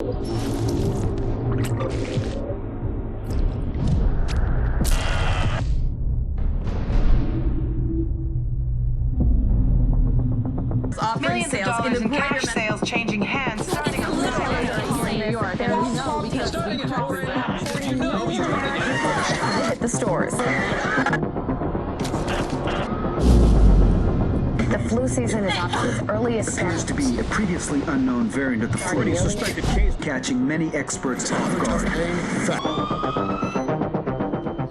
Offering Millions sales of dollars in cash sales changing hands starting a in New York, because starting in Florida, you know you to get it first. Hit the stores. Flu season is off to its earliest appears to be a previously unknown variant of the flu, Really? suspected case catching many experts off guard.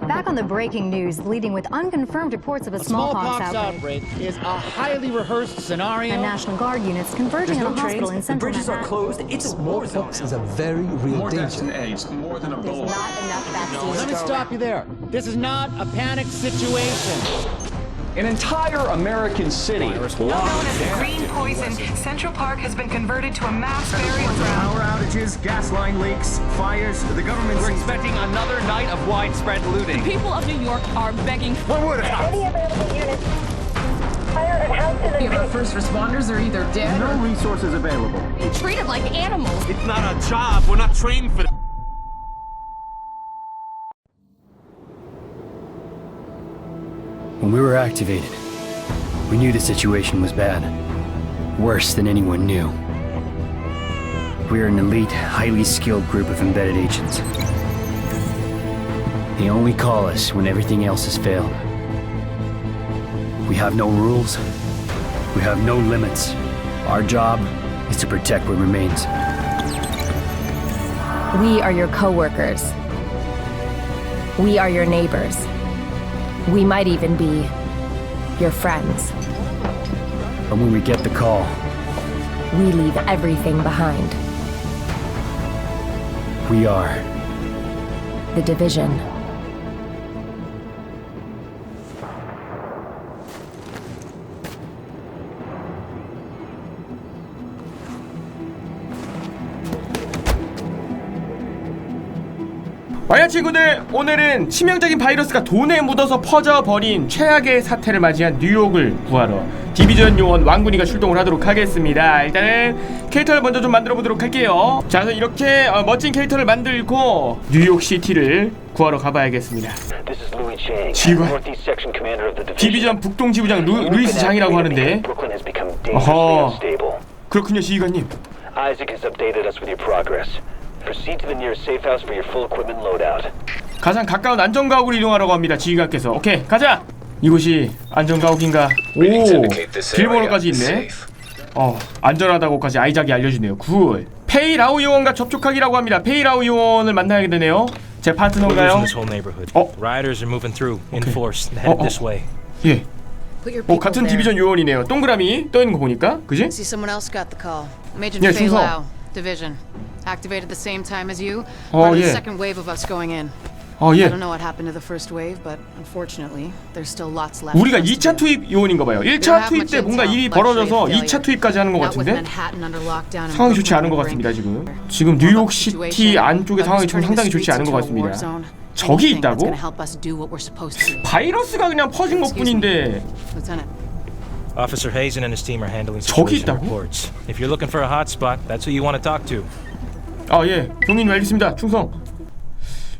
Back on the breaking news, leading with unconfirmed reports of a, smallpox, Smallpox outbreak. outbreak is a highly rehearsed scenario. And National Guard units converging on a hospital in central bridges Manhattan. closed. It's a war zone. Smallpox is a very real More danger. than AIDS, more than Ebola. Not enough vaccines Let me to go stop you there. This is not a panic situation. An entire American city Known as the green poison, Central Park has been converted to a mass burial ground. Power outages, gas line leaks, fires. The government We're expecting another night of widespread looting. The people of New York are begging What would it? Our First responders are either dead no resources available. to be treated like animals. It's not a job. We're not trained for When we were activated, we knew the situation was bad. Worse than anyone knew. We are an elite, highly skilled group of embedded agents. They only call us when everything else has failed. We have no rules. We have no limits. Our job is to protect what remains. We are your coworkers. We are your neighbors. We might even be your friends. And when we get the call, We leave everything behind. we are The division. 와야 친구들 오늘은 치명적인 바이러스가 돈에 묻어서 퍼져버린 최악의 사태를 맞이한 뉴욕을 구하러 디비전 요원 왕군이가 출동을 하도록 하겠습니다. 일단은 캐릭터를 먼저 좀 만들어 보도록 할게요. 자 그래서 이렇게 어, 멋진 캐릭터를 만들고 뉴욕시티를 구하러 가봐야겠습니다. 지휘관. 디비전 북동 지부장 루, 루이스 장이라고 하는데. 어허. 그렇군요 지휘관님. Isaac has updated us with your progress. Proceed to the nearest safe house for your full equipment loadout. 가장 가까운 안전가옥으로 이동하라고 합니다 지휘관께서 오케이 가자 이곳이 안전가옥인가 오 비밀번호까지 있네 어 안전하다고까지 아이작이 알려주네요 굿 페이라우 요원과 접촉하기라고 합니다 페이라우 요원을 만나게 되네요 제 파트너인가요? 어? Riders are moving through in force, headed Oh, oh. this way. 예. 어 같은 디비전 요원이네요 동그라미 떠 있는 거 보니까 그지? See, someone else got the call. Major Yeah, Fei 충성. Lao, Division. Activated the same time as you. Oh, Part of the yeah. second wave of us going in. 어 I 예. don't know what happened to the first wave, but unfortunately, there's still lots left. 우리가 for us to 2차 do. 투입 요원인가 봐요 We don't 1차 have 투입 때 뭔가 일이 벌어져서 of failure. 2차 투입까지 하는 것 Not with 같은데 Manhattan under lockdown and 상황이 좋지 Brooklyn 않은 것 brain 같습니다 지금. 지금 뉴욕 시티 안쪽의 상황이 좀 상당히 좋지 않은 것 같습니다. 적이 있다고? 바이러스가 그냥 퍼진 것 뿐인데 Lieutenant. Officer Hazen and his team are handling 저기 situation 있다고? reports. If you're looking for a hotspot, that's who you want to talk to. 아예. 경위님 알겠습니다. 충성.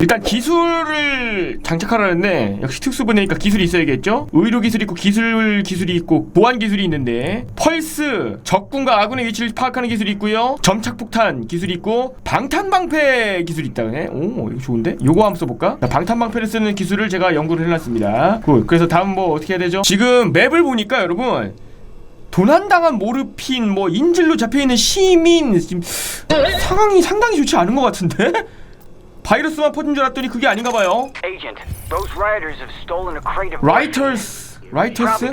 일단 기술을 장착하라는데 역시 특수부대니까 기술이 있어야겠죠? 의료 기술이 있고 기술 기술이 있고 보안 기술이 있는데 펄스 적군과 아군의 위치를 파악하는 기술이 있고요. 점착 폭탄 기술이 있고 방탄 방패 기술이 있다네 오 이거 좋은데? 요거 한번 써볼까? 자, 방탄 방패를 쓰는 기술을 제가 연구를 해놨습니다. 굿. 그래서 다음 뭐 어떻게 해야 되죠? 지금 맵을 보니까 여러분 도난당한 모르핀 뭐 인질로 잡혀있는 시민 지금 상황이 상당히 좋지 않은 것 같은데? 바이러스만 퍼진 줄 알았더니 그게 아닌가 봐요 라이터스 라이터스?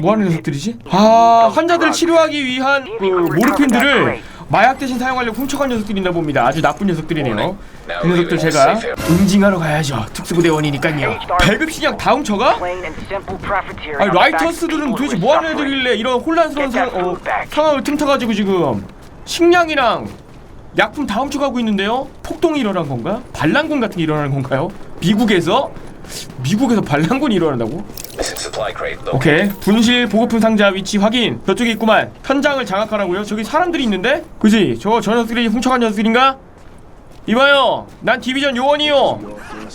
뭐하는. 녀석들이지? 아 환자들 치료하기 위한 그 모르핀들을 마약 대신 사용하려고 훔쳐간 녀석들이나 봅니다 아주 나쁜 녀석들이네요 그 녀석들 제가 응징하러 가야죠 특수부대원이니까요 배급식량 다 훔쳐가? 아니 of 라이터스들은 도대체 are 뭐 하는 suffering. 애들이길래 이런 혼란스러운 상, 어, 상황을 틈타가지고 지금 식량이랑 약품 다 훔쳐가고 있는데요? 폭동이 일어난 건가? 반란군 같은 게 일어나는 건가요? 미국에서? 미국에서 반란군이 일어난다고? 오케이. 분실 보급품 상자 위치 확인. 저쪽에 있구만. 현장을 장악하라고요? 저기 사람들이 있는데? 그지? 저, 저 녀석들이 훔쳐간 녀석들인가? 이봐요. 난 디비전 요원이요.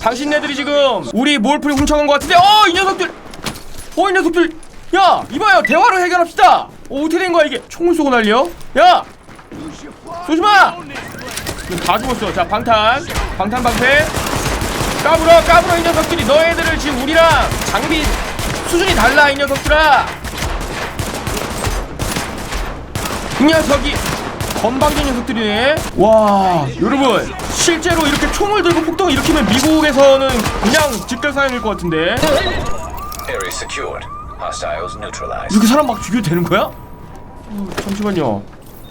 당신네들이 지금 우리 몰프를 훔쳐간 것 같은데? 어 이 녀석들! 어 이 녀석들! 야 이봐요. 대화로 해결합시다. 어 어떻게 된 거야 이게? 총을 쏘고 난리여? 야! 쏘지마 다 죽었어. 자 방탄. 방탄 방패 까불어 까불어 이 녀석들이. 너희들을 지금 우리랑 장비 수준이 달라 이 녀석들아. 이 녀석이 건방진 녀석들이네. 와. 여러분 실제로 이렇게 총을 들고 폭동을 일으키면 미국에서는 그냥 집결사형일 것 같은데. 이렇게 사람 막 죽여도 되는 거야? 어, 잠시만요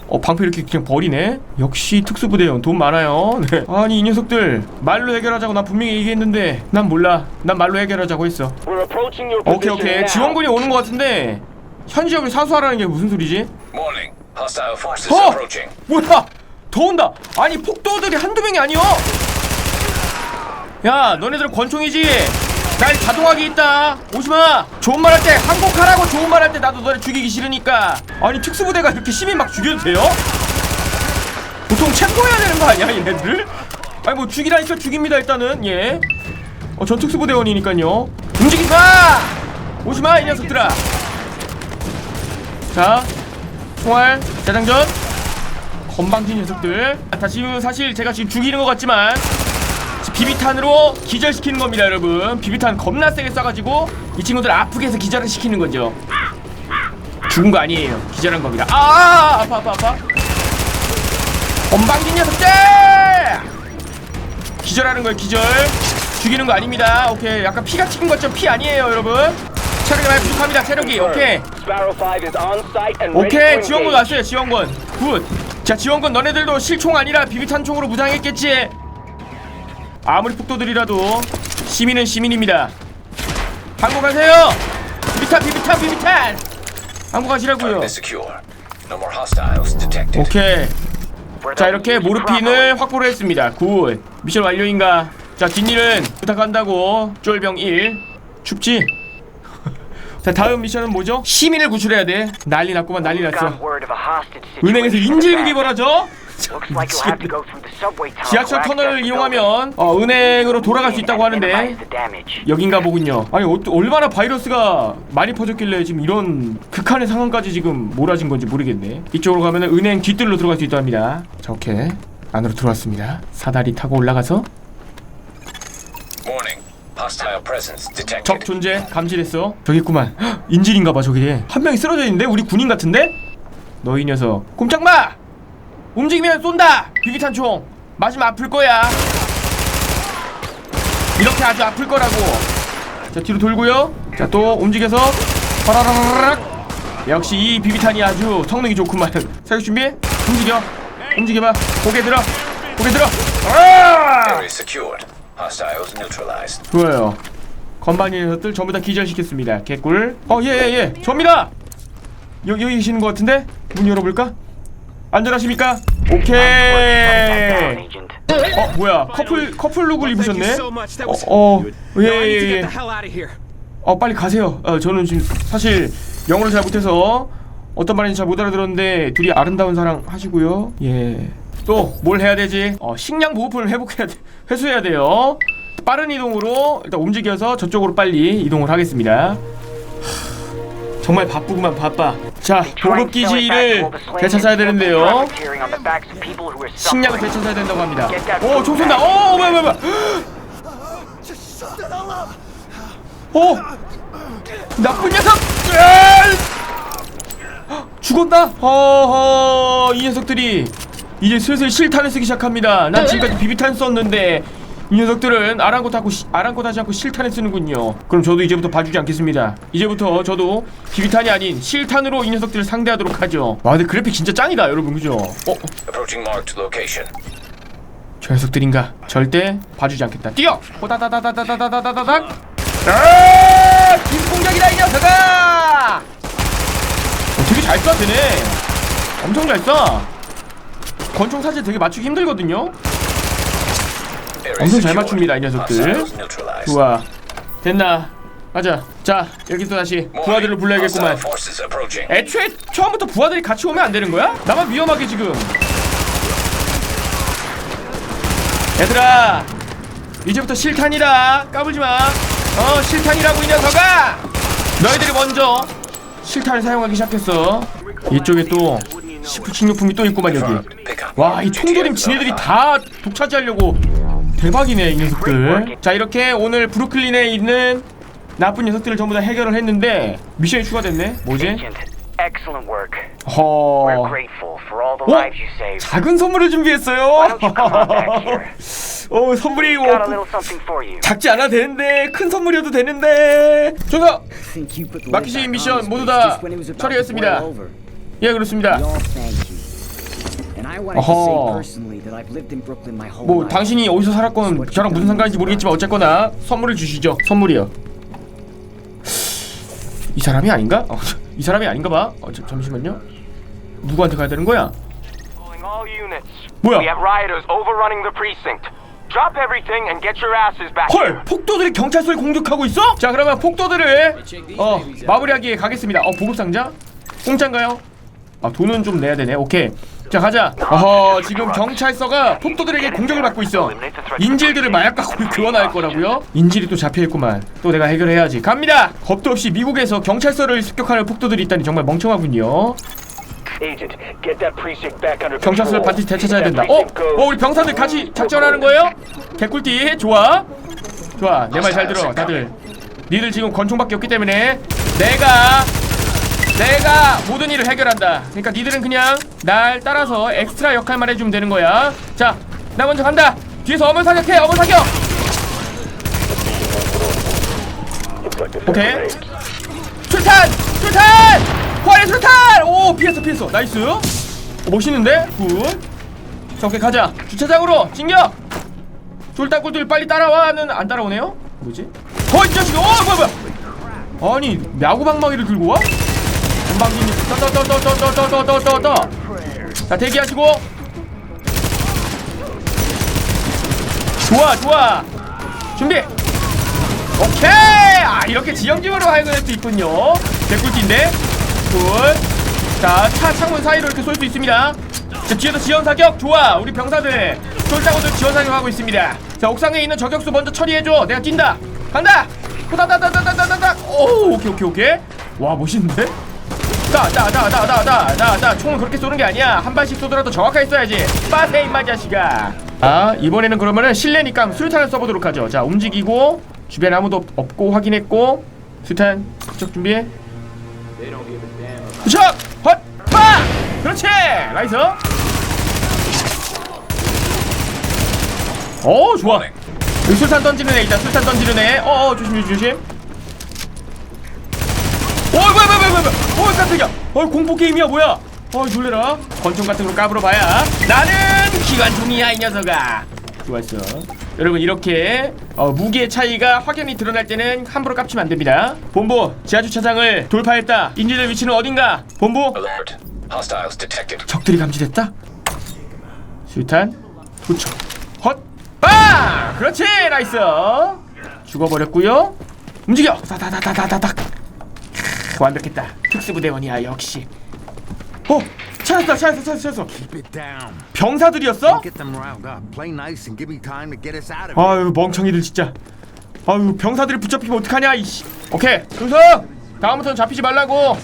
어 방패 이렇게 그냥 버리네? 역시 특수부대원 돈 많아요. 네. 아니 이 녀석들 말로 해결하자고 나 분명히 얘기했는데 난 몰라. 난 말로 해결하자고 했어. 오케이 오케이. 지원군이 오는 것 같은데 현 지역을 사수하라는 게 무슨 소리지? Warning. Hostile forces 어! approaching. 뭐야? 더 온다. 아니 폭도들이 한두 명이 아니여 야 너네들은 권총이지 날 자동화기 있다. 오지마. 좋은 말 할 때 항복하라고 좋은 말 할 때 나도 너네 죽이기 싫으니까. 아니 특수부대가 이렇게 시민 막 죽여도 돼요? 보통 체포해야 되는 거 아니야 얘네들? 아니 뭐 죽이라니까 죽입니다 일단은. 예. 어, 전 특수부대원이니까요. 움직이지 마! 오지마 이 녀석들아. 자 총알 대장전. 건방진 녀석들. 다 지금 사실 제가 지금 죽이는 것 같지만 비비탄으로 기절시키는 겁니다 여러분. 비비탄 겁나 세게 쏴가지고 이 친구들 아프게 해서 기절을 시키는 거죠. 죽은 거 아니에요. 기절한 겁니다. 아 아파 아파 아파. 건방진 녀석들! 기절하는 거예요 기절. 죽이는 거 아닙니다. 오케이. 약간 피가 튀긴 것처럼 피 아니에요 여러분. 체력이 많이 부족합니다 체력이. 오케이. Sparrow 5 is on site and ready 오케이. 지원군. 왔어요 지원군. 굿자 지원군 너네들도 실총 아니라 비비탄 총으로 무장했겠지 아무리 폭도들이라도 시민은 시민입니다. 항복하세요! 비비탄 비비탄 비비탄! 항복하시라고요. 오케이. 자 이렇게 모르핀을 확보를 했습니다. 굿. 미션 완료인가? 자 뒷일은 부탁한다고. 쫄병 1 춥지? 자 다음 미션은 뭐죠? 시민을 구출해야 돼. 난리 났구만 난리 났어. 은행에서 인질극이 벌어져? 지하철 터널을 이용하면 어, 은행으로 돌아갈 수 있다고 하는데 여긴가 보군요. 아니 어, 얼마나 바이러스가 많이 퍼졌길래 지금 이런 극한의 상황까지 지금 몰아진 건지 모르겠네. 이쪽으로 가면 은행 뒷뜰로 들어갈 수 있다고 합니다. 자 오케이 안으로 들어왔습니다. 사다리 타고 올라가서 Warning. Hostile presence 적. 존재 감지됐어. 저기 있구만. 헉, 인질인가봐 저기 한 명이 쓰러져 있는데? 우리 군인 같은데? 너희 녀석. 꼼짝 마! 움직이면 쏜다! 비비탄 총 맞으면 아플 거야 이렇게 아주 아플 거라고 자 뒤로 돌고요 자 또 움직여서 파라라락 역시 이 비비탄이 아주 성능이 좋구만 사격 준비 움직여 움직여봐 고개 들어 고개 들어 아! 좋아요. 건반이 녀석들 전부 다 기절시켰습니다. 개꿀. 어, 예, 예, 예. 접니다. 여기, 여기 계시는 것 같은데? 문 열어볼까? 안전하십니까? 오케이. 어, 뭐야. 커플, 커플 룩을 입으셨네? 어, 어, 예, 예, 예. 어, 빨리 가세요. 어, 저는 지금 사실 영어를 잘 못해서 어떤 말인지 잘 못 알아들었는데 둘이 아름다운 사랑 하시고요. 예. 또 뭘 해야 되지? 어, 식량 보호품을 회복해야 돼. 회수해야 돼요. 빠른 이동으로 일단 움직여서 저쪽으로 빨리 이동을 하겠습니다. 하, 정말 바쁘구만 바빠. 자, 보급 기지를 되찾아야 되는데요. 식량을 되찾아야 된다고 합니다. 오, 총 쏜다. 오, 뭐야, 뭐야, 뭐야. 오, 나쁜 녀석. 죽었다. 허허, 이 녀석들이 이제 슬슬 실탄을 쓰기 시작합니다. 난 지금까지 비비탄 썼는데 이 녀석들은 아랑곳하고 시- 아랑곳하지 않고 실탄을 쓰는군요. 그럼 저도 이제부터 봐주지 않겠습니다. 이제부터 저도 비비탄이 아닌 실탄으로 이 녀석들을 상대하도록 하죠. 와, 근데 그래픽 진짜 짱이다, 여러분, 그죠? 어. 저 녀석들인가? 절대 봐주지 않겠다. 뛰어! 호다다다다다다다다다닥! 아! 기습공격이다, 이 녀석아! 어, 되게 잘 쏴, 되네. 엄청 잘 쏴. 권총 사실 되게 맞추기 힘들거든요. 엄청 잘. 맞춥니다, 이 녀석들. 좋아. 됐나 가자 자 여기서 다시 부하들을 불러야겠구만 애초에 처음부터 부하들이 같이 오면 안 되는 거야? 나만 위험하게 지금 얘들아 이제부터 실탄이다 까불지 마 어 실탄이라고 이 녀석아 너희들이 먼저 실탄을 사용하기 시작했어 이쪽에 또 식품 식료품이 또 있구만 여기 와 이 총돌림 지네들이 다 독차지하려고 대박이네 이 녀석들. 자 이렇게 오늘 브루클린에 있는 나쁜 녀석들을 전부 다 해결을 했는데 미션이 추가됐네. 뭐지? 허... 어? 작은 선물을 준비했어요? 어 선물이 you. 작지 않아도 되는데 큰 선물이어도 되는데. 저서 마키시 미션 모두 다 처리했습니다. 예 그렇습니다 어허 뭐 당신이 어디서 살았건 저랑 무슨 상관인지 모르겠지만 어쨌거나 선물을 주시죠 선물이요 이 사람이 아닌가? 어, 이 사람이 아닌가 봐 어, 저, 잠시만요 누구한테 가야 되는 거야? 뭐야? 헐! 폭도들이 경찰서를 공격하고 있어? 자 그러면 폭도들을 어 마무리하기에 가겠습니다 어 보급 상자? 공짜인가요? 아 돈은 좀 내야 되네 오케이 자 가자. 어허 지금 경찰서가 폭도들에게 공격을 받고 있어. 인질들을 마약 갖고 교환할 거라고요? 인질이 또 잡혀있구만. 또 내가 해결해야지. 갑니다! 겁도 없이 미국에서 경찰서를 습격하는 폭도들이 있다니 정말 멍청하군요. 경찰서를. 반드시 되찾아야 된다. 어? 어 우리 병사들 같이 작전하는 거예요? 개꿀띠 좋아. 좋아 내 말 잘 들어 다들. 니들 지금 권총밖에 없기 때문에 내가 내가 모든 일을 해결한다. 그러니까 니들은 그냥 날 따라서 엑스트라 역할만 해주면 되는 거야. 자나 먼저 간다. 뒤에서 어머 사격해 어머 사격! 오케이. 술탄 술탄! 화의 술탄! 오 피했어 피했어. 나이스. 어, 멋있는데? 굿. 자, 오케이 가자. 주차장으로 진격! 쫄딱꿀들 빨리 따라와는 안 따라오네요? 뭐지? 어이 자식이 어 뭐야 뭐야! 아니 야구방망이를 들고 와 건방진이 떠떠떠떠떠떠떠떠떠떠 자 대기하시고. 좋아 좋아. 준비. 오케이. 아 이렇게 지형지으로 활용할 수 있군요. 개꿀띠인데. 굿자차 창문 사이로 이렇게 쏠 수 있습니다. 자 뒤에서 지원 사격. 좋아. 우리 병사들 쫄장어들 지원 사격하고 있습니다. 자 옥상에 있는 저격수 먼저 처리해줘. 내가 뛴다. 간다. 후다다다다다다다다. 오 오케이 오케이 오케이. 와 멋있는데 따따따따따따따 총을 그렇게 쏘는 게 아니야. 한 발씩 쏘더라도 정확하게 쏴야지. 빠세 임마 자식아. 아 이번에는 그러면은 실내니까 수류탄을 써보도록 하죠. 자 움직이고 주변에 아무도 없- 없고 확인했고 수탄 부착 준비해 부착! 헛 빠! 그렇지! 나이스! 오 좋아. 여기 술탄 던지는 애 있다. 술탄 던지는 애. 어어 조심 조심 조심 어 뭐야 뭐야 뭐야 뭐야 어 깜짝이야 어 공포 게임이야 뭐야? 어 놀래라. 권총 같은 거 까불어 봐야. 나는 기관총이야 이 녀석아. 좋았어. 여러분 이렇게 어, 무기의 차이가 확연히 드러날 때는 함부로 깝치면 안 됩니다. 본부 지하주차장을 돌파했다. 인질들 위치는 어딘가? 본부? 적들이 감지됐다? 수탄? 도착. 헛빵 그렇지 나이스! 죽어버렸고요. 움직여! 다다다다다다닥. 크, 완벽했다. 특수부대원이야 역시. 어? 찾았다 찾았어 찾았어 찾았어. 병사들이었어? Get them riled up. Play nice and give me time to get us out of here. 아유 멍청이들 진짜. 아유 병사들이 붙잡히면 어떡하냐 이씨. 오케이 준성 다음부터는 잡히지 말라고.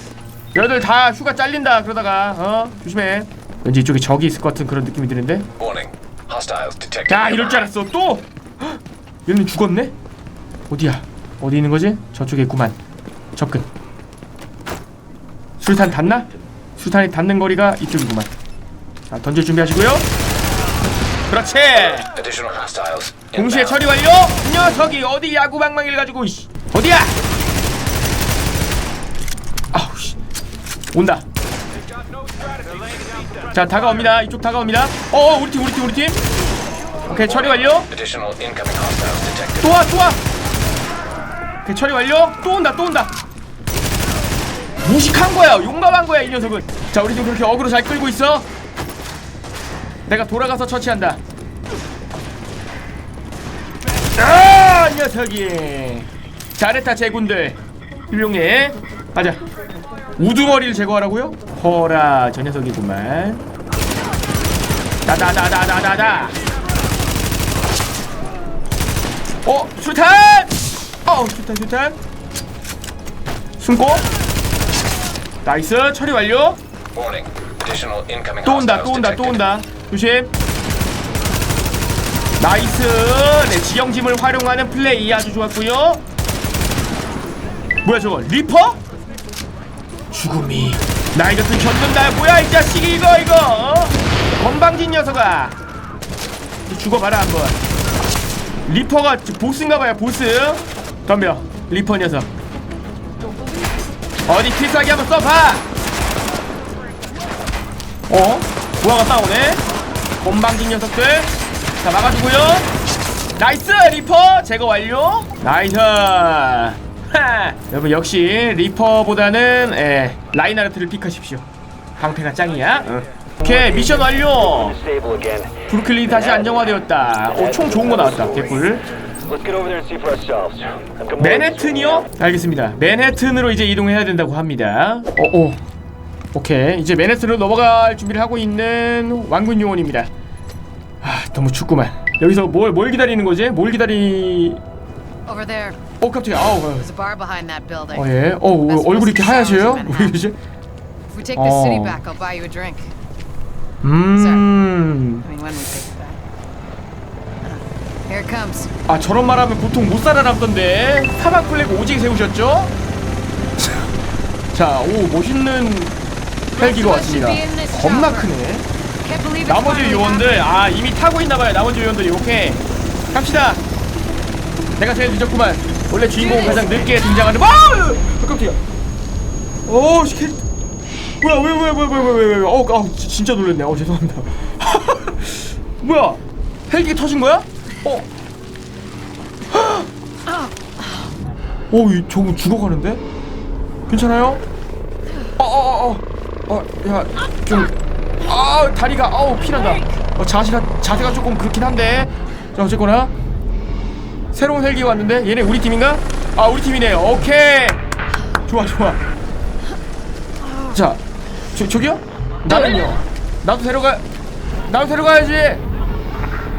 너희들 다 휴가 잘린다 그러다가 어? 조심해. 왠지 이쪽에 적이 있을 것 같은 그런 느낌이 드는데? 야 이럴 줄 알았어 또! 헉, 얘는 죽었네? 어디야? 어디 있는 거지? 저쪽에 있구만. 접근 술탄 닿나? 술탄이 닿는 거리가 이쪽이구만. 자 던질 준비하시고요. 그렇지. 동시에 처리 완료. 이 녀석이 어디 야구방망이를 가지고 이씨 어디야? 아우 씨. 온다. 자 다가옵니다. 이쪽 다가옵니다. 어 우리 팀 우리 팀 우리 팀. 오케이 처리 완료. 또와 또 와. 오케이 처리 완료. 또 온다 또 온다 무식한 거야. 용감한 거야 이 녀석은. 자 우리 팀 그렇게 어그로 잘 끌고 있어. 내가 돌아가서 처치한다. 아 녀석이. 잘했다 제군들. 훌륭해. 가자. 우두머리를 제거하라고요? 허라 저 녀석이구만. 다다다다다다다. 어 수탄! 어 수탄 수탄. 숨고 나이스. 처리 완료. 또 온다 또 온다 또 온다. 조심. 나이스. 네 지형짐을 활용하는 플레이 아주 좋았고요. 뭐야 저거? 리퍼? 죽음이. 나 이것은 견든다 뭐야 이 자식이 이거 이거? 건방진 녀석아. 죽어봐라 한번. 리퍼가 보스인가봐요 보스. 덤벼. 리퍼 녀석 어디 필살기 한번 써봐. 어? 부하가 싸우네? 건방진 녀석들. 자 막아주고요. 나이스! 리퍼! 제거 완료. 나이스! 하! 여러분 역시 리퍼보다는 예, 라인하르트를 픽하십시오. 방패가 짱이야. 응. 오케이 미션 완료. 브루클린이 다시 안정화되었다. 오총 좋은 거 나왔다. 개꿀 Let's get over there and see for ourselves. I'm coming 맨해튼이요? 알겠습니다. 맨해튼으로 이제 이동해야 된다고 합니다. 어, 오. 오케이. 이제 맨해튼으로 넘어갈 준비를 하고 있는 왕군 요원입니다. 아, 너무 춥구만. 여기서 뭘, 뭘 기다리는 거지? 뭘 기다리... Over there. 어, 깜짝이야. 아우. There's a bar behind that building. 어, 예. 어, 어, 얼굴이 이렇게 하얗셔요? 왜 이러지? If we take this city Oh. back, I'll buy you a drink. 음... I mean, when we take it back. Here comes. 아, 저런 말하면 보통 못 살아남던데. 사막 플래그 오지게 세우셨죠? 자, 오, 멋있는 헬기가 왔습니다. 겁나 크네. 나머지 요원들 아 이미 타고 있나봐요 나머지 요원들이. 오케이. 갑시다. 내가 제일 늦었구만. 원래 주인공은 가장 늦게 등장하는 와 깜짝이야. 오 시킬 뭐야 왜 왜 왜 왜 왜왜왜 어 아, 지- 진짜 놀랐네. 어 죄송합니다. 뭐야? 헬기 터진 거야 어 어, 이 저거 죽어가는데? 괜찮아요? 어, 어, 어, 어, 어, 야, 좀, 아, 다리가, 아우, 피난다. 어, 자세가, 자세가 조금 그렇긴 한데. 자, 어쨌거나. 새로운 헬기 왔는데? 얘네 우리 팀인가? 아, 우리 팀이네. 오케이. 좋아, 좋아. 자, 저, 저기요? 나는요? 나도 데려가, 나도 데려가야지.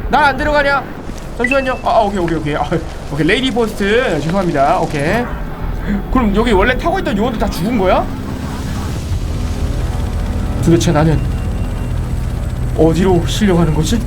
난안 데려가냐? 잠시만요. 아, 아, 오케이, 오케이, 오케이. 아, 오케이, 레이디 포스트. 죄송합니다. 오케이. 그럼 여기 원래 타고 있던 요원들 다 죽은 거야? 도대체 나는 어디로 실려가는 거지?